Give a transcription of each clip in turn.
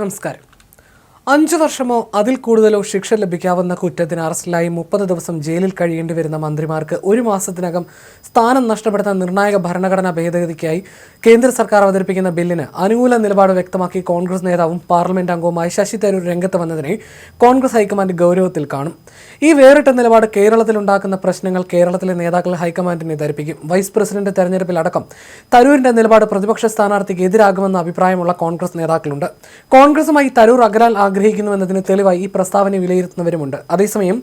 നമസ്കാരം. അഞ്ചു വർഷമോ അതിൽ കൂടുതലോ ശിക്ഷ ലഭിക്കാവുന്ന കുറ്റത്തിന് അറസ്റ്റിലായി മുപ്പത് ദിവസം ജയിലിൽ കഴിയേണ്ടി വരുന്ന മന്ത്രിമാർക്ക് ഒരു മാസത്തിനകം സ്ഥാനം നഷ്ടപ്പെടുത്താൻ നിർണായക ഭരണഘടനാ ഭേദഗതിക്കായി കേന്ദ്ര സർക്കാർ അവതരിപ്പിക്കുന്ന ബില്ലിന് അനുകൂല നിലപാട് വ്യക്തമാക്കി കോൺഗ്രസ് നേതാവും പാർലമെന്റ് അംഗവുമായ ശശി തരൂർ രംഗത്ത് വന്നതിനെ കോൺഗ്രസ് ഹൈക്കമാൻഡ് ഗൗരവത്തിൽ കാണും. ഈ വേറിട്ട നിലപാട് കേരളത്തിലുണ്ടാക്കുന്ന പ്രശ്നങ്ങൾ കേരളത്തിലെ നേതാക്കൾ ഹൈക്കമാൻഡിനെ ധരിപ്പിക്കും. വൈസ് പ്രസിഡന്റ് തെരഞ്ഞെടുപ്പിലടക്കം തരൂരിന്റെ നിലപാട് പ്രതിപക്ഷ സ്ഥാനാർത്ഥിക്ക് എതിരാകുമെന്ന അഭിപ്രായമുള്ള കോൺഗ്രസ് നേതാക്കളുണ്ട്. കോൺഗ്രസുമായി തരൂർ ആഗ്രഹിക്കുന്നുവെന്നതിന് തെളിവായി ഈ പ്രസ്താവന വിലയിരുത്തുന്നവരുമുണ്ട്. അതേസമയം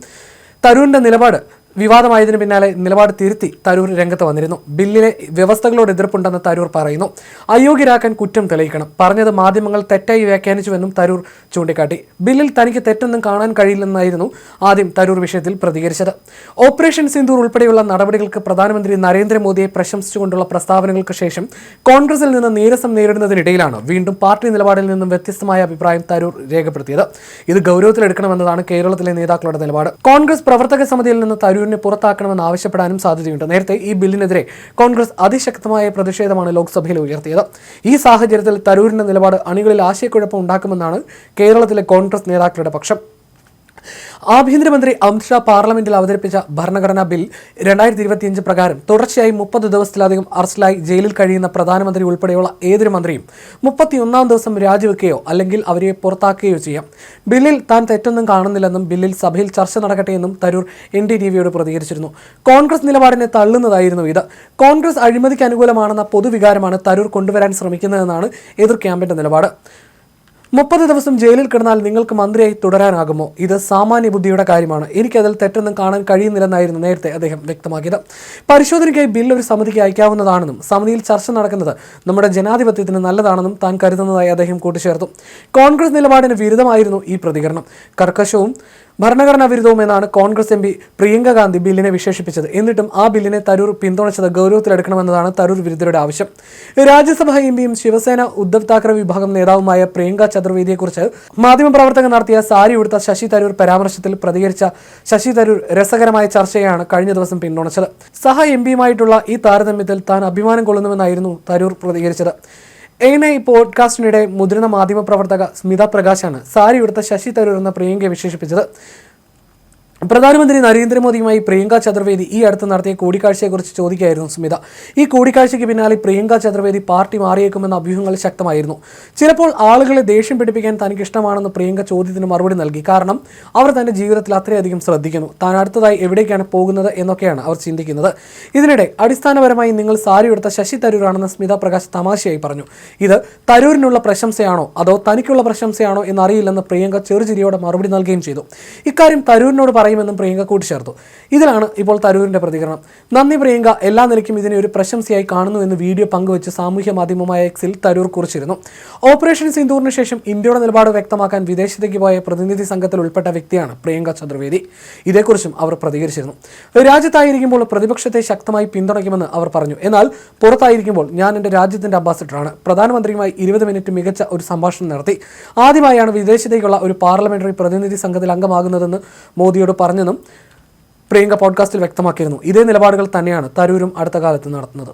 തരൂരിന്റെ നിലപാട് വിവാദമായതിനു പിന്നാലെ നിലപാട് തിരുത്തി തരൂർ രംഗത്ത് വന്നിരുന്നു. ബില്ലിലെ വ്യവസ്ഥകളോട് എതിർപ്പുണ്ടെന്ന് തരൂർ പറയുന്നു. അയോഗ്യരാക്കാൻ കുറ്റം തെളിയിക്കണം. പറഞ്ഞത് മാധ്യമങ്ങൾ തെറ്റായി വ്യാഖ്യാനിച്ചുവെന്നും തരൂർ ചൂണ്ടിക്കാട്ടി. ബില്ലിൽ തനിക്ക് തെറ്റൊന്നും കാണാൻ കഴിയില്ലെന്നായിരുന്നു ആദ്യം തരൂർ വിഷയത്തിൽ പ്രതികരിച്ചത്. ഓപ്പറേഷൻ സിന്ദൂർ ഉൾപ്പെടെയുള്ള നടപടികൾക്ക് പ്രധാനമന്ത്രി നരേന്ദ്രമോദിയെ പ്രശംസിച്ചുകൊണ്ടുള്ള പ്രസ്താവനകൾക്ക് ശേഷം കോൺഗ്രസിൽ നിന്ന് നീരസം നേരിടുന്നതിനിടയിലാണ് വീണ്ടും പാർട്ടി നിലപാടിൽ നിന്നും വ്യത്യസ്തമായ അഭിപ്രായം തരൂർ രേഖപ്പെടുത്തിയത്. ഇത് ഗൗരവത്തിലെടുക്കണമെന്നതാണ് കേരളത്തിലെ നേതാക്കളുടെ നിലപാട്. കോൺഗ്രസ് പ്രവർത്തക സമിതിയിൽ നിന്ന് തരൂരിനെ പുറത്താക്കണമെന്ന് ആവശ്യപ്പെടാനും സാധ്യതയുണ്ട്. നേരത്തെ ഈ ബില്ലിനെതിരെ കോൺഗ്രസ് അതിശക്തമായ പ്രതിഷേധമാണ് ലോക്സഭയിൽ ഉയർത്തിയത്. ഈ സാഹചര്യത്തിൽ തരൂരിന്റെ നിലപാട് അണികളിൽ ആശയക്കുഴപ്പം ഉണ്ടാക്കുമെന്നാണ് കേരളത്തിലെ കോൺഗ്രസ് നേതാക്കളുടെ പക്ഷം. ആഭ്യന്തരമന്ത്രി അമിത്ഷാ പാർലമെന്റിൽ അവതരിപ്പിച്ച ഭരണഘടനാ ബിൽ രണ്ടായിരത്തി ഇരുപത്തിയഞ്ച് പ്രകാരം തുടർച്ചയായി മുപ്പത് ദിവസത്തിലധികം അറസ്റ്റിലായി ജയിലിൽ കഴിയുന്ന പ്രധാനമന്ത്രി ഉൾപ്പെടെയുള്ള ഏതൊരു മന്ത്രിയും മുപ്പത്തിയൊന്നാം ദിവസം രാജിവെക്കുകയോ അല്ലെങ്കിൽ അവരെ പുറത്താക്കുകയോ ചെയ്യാം. ബില്ലിൽ താൻ തെറ്റൊന്നും കാണുന്നില്ലെന്നും ബില്ലിൽ സഭയിൽ ചർച്ച നടക്കട്ടെ എന്നും തരൂർ എൻ ഡി ടി വിയോട് പ്രതികരിച്ചിരുന്നു. കോൺഗ്രസ് നിലപാടിനെ തള്ളുന്നതായിരുന്നു ഇത്. കോൺഗ്രസ് അഴിമതിക്ക് അനുകൂലമാണെന്ന പൊതുവികാരമാണ് തരൂർ കൊണ്ടുവരാൻ ശ്രമിക്കുന്നതെന്നാണ് എതിർ ക്യാമ്പിന്റെ നിലപാട്. മുപ്പത് ദിവസം ജയിലിൽ കിടന്നാൽ നിങ്ങൾക്ക് മന്ത്രിയായി തുടരാനാകുമോ? ഇത് സാമാന്യ ബുദ്ധിയുടെ കാര്യമാണ്. എനിക്കതിൽ തെറ്റൊന്നും കാണാൻ കഴിയുന്നില്ലെന്നായിരുന്നു നേരത്തെ അദ്ദേഹം വ്യക്തമാക്കിയത്. പരിശോധനയ്ക്കായി ബിൽ ഒരു സമിതിക്ക് അയക്കാവുന്നതാണെന്നും സമിതിയിൽ ചർച്ച നടക്കുന്നത് നമ്മുടെ ജനാധിപത്യത്തിന് നല്ലതാണെന്നും താൻ കരുതുന്നതായി അദ്ദേഹം കൂട്ടിച്ചേർത്തു. കോൺഗ്രസ് നിലപാടിന് വിരുദ്ധമായിരുന്നു ഈ പ്രതികരണം. കർക്കശവും ഭരണഘടനാ വിരുദ്ധവും എന്നാണ് Congress M P Priyanka Gandhi ബില്ലിനെ വിശേഷിപ്പിച്ചത്. എന്നിട്ടും ആ ബില്ലിനെ തരൂർ പിന്തുണച്ചത് ഗൗരവത്തിലെടുക്കണമെന്നതാണ് തരൂർ വിരുദ്ധരുടെ ആവശ്യം. രാജ്യസഭാ എം പിയും ശിവസേന ഉദ്ധവ് താക്കറെ വിഭാഗം നേതാവുമായ പ്രിയങ്ക ചതുർവേദിയെക്കുറിച്ച് മാധ്യമപ്രവർത്തകർ നടത്തിയ സാരി ഉടുത്ത ശശി തരൂർ പരാമർശത്തിൽ പ്രതികരിച്ച ശശി തരൂർ രസകരമായ ചർച്ചയാണ് കഴിഞ്ഞ ദിവസം പിന്തുണച്ചത്. സഹ എം പിയുമായിട്ടുള്ള ഈ താരതമ്യത്തിൽ താൻ അഭിമാനം കൊള്ളുന്നുവെന്നായിരുന്നു തരൂർ പ്രതികരിച്ചത്. എങ്ങനെ ഈ പോഡ്കാസ്റ്റിനിടെ മുതിർന്ന മാധ്യമപ്രവർത്തക സ്മിത പ്രകാശാണ് സാരി ഉടുത്ത ശശി തരൂർ എന്ന പ്രിയങ്കയെ വിശേഷിപ്പിച്ചത്? പ്രധാനമന്ത്രി നരേന്ദ്രമോദിയുമായി പ്രിയങ്ക ചതുർവേദി ഈ അടുത്ത് നടത്തിയ കൂടിക്കാഴ്ചയെക്കുറിച്ച് ചോദിക്കുകയായിരുന്നു സ്മിത. ഈ കൂടിക്കാഴ്ചയ്ക്ക് പിന്നാലെ പ്രിയങ്ക ചതുർവേദി പാർട്ടി മാറിയേക്കുമെന്ന അഭ്യൂഹങ്ങൾ ശക്തമായിരുന്നു. ചിലപ്പോൾ ആളുകളെ ദേഷ്യം പിടിപ്പിക്കാൻ തനിക്ക് ഇഷ്ടമാണെന്ന് പ്രിയങ്ക ചോദ്യത്തിന് മറുപടി നൽകി. കാരണം അവർ തന്റെ ജീവിതത്തിൽ അത്രയധികം ശ്രദ്ധിക്കുന്നു. താൻ അടുത്തതായി എവിടേക്കാണ് പോകുന്നത് എന്നൊക്കെയാണ് അവർ ചിന്തിക്കുന്നത്. ഇതിനിടെ അടിസ്ഥാനപരമായി നിങ്ങൾ സാരി എടുത്ത ശശി തരൂരാണെന്ന് സ്മിത പ്രകാശ് തമാശയായി പറഞ്ഞു. ഇത് തരൂരിനുള്ള പ്രശംസയാണോ അതോ തനിക്കുള്ള പ്രശംസയാണോ എന്നറിയില്ലെന്ന് പ്രിയങ്ക ചെറുചിരിയോടെ മറുപടി നൽകുകയും ചെയ്തു. ഇക്കാര്യം തരൂരിനോട് പറയുമെന്നും പ്രിയങ്ക കൂട്ടിച്ചേർത്തു. ഇതിലാണ് ഇപ്പോൾ തരൂരിന്റെ പ്രതികരണം. നന്ദി പ്രിയങ്ക എല്ലാ നിലയ്ക്കും ഇതിനെ ഒരു പ്രശംസയായി കാണുന്നു എന്ന് വീഡിയോ പങ്കുവച്ച് സാമൂഹ്യ മാധ്യമമായ എക്സിൽ തരൂർ കുറിച്ചിരുന്നു. ഓപ്പറേഷൻ സിന്ദൂറിന് ശേഷം ഇന്ത്യയുടെ നിലപാട് വ്യക്തമാക്കാൻ വിദേശത്തേക്ക് പോയ പ്രതിനിധി സംഘത്തിൽ ഉൾപ്പെട്ട വ്യക്തിയാണ് പ്രിയങ്ക ചതുർവേദി. ഇതേക്കുറിച്ചും അവർ പ്രതികരിച്ചിരുന്നു. രാജ്യത്തായിരിക്കുമ്പോൾ പ്രതിപക്ഷത്തെ ശക്തമായി പിന്തുണയ്ക്കുമെന്ന് അവർ പറഞ്ഞു. എന്നാൽ പുറത്തായിരിക്കുമ്പോൾ ഞാൻ എന്റെ രാജ്യത്തിന്റെ അംബാസിഡറാണ്. പ്രധാനമന്ത്രിയുമായി ഇരുപത് മിനിറ്റ് മികച്ച ഒരു സംഭാഷണം നടത്തി. ആദ്യമായാണ് വിദേശത്തേക്കുള്ള ഒരു പാർലമെന്ററി പ്രതിനിധി സംഘത്തിൽ അംഗമാകുന്നതെന്ന് മോദിയോട് പറഞ്ഞെന്നും പ്രിയങ്ക പോഡ്കാസ്റ്റിൽ വ്യക്തമാക്കിയിരുന്നു. ഇതേ നിലപാടുകൾ തന്നെയാണ് തരൂരും അടുത്ത കാലത്ത് നടത്തുന്നത്.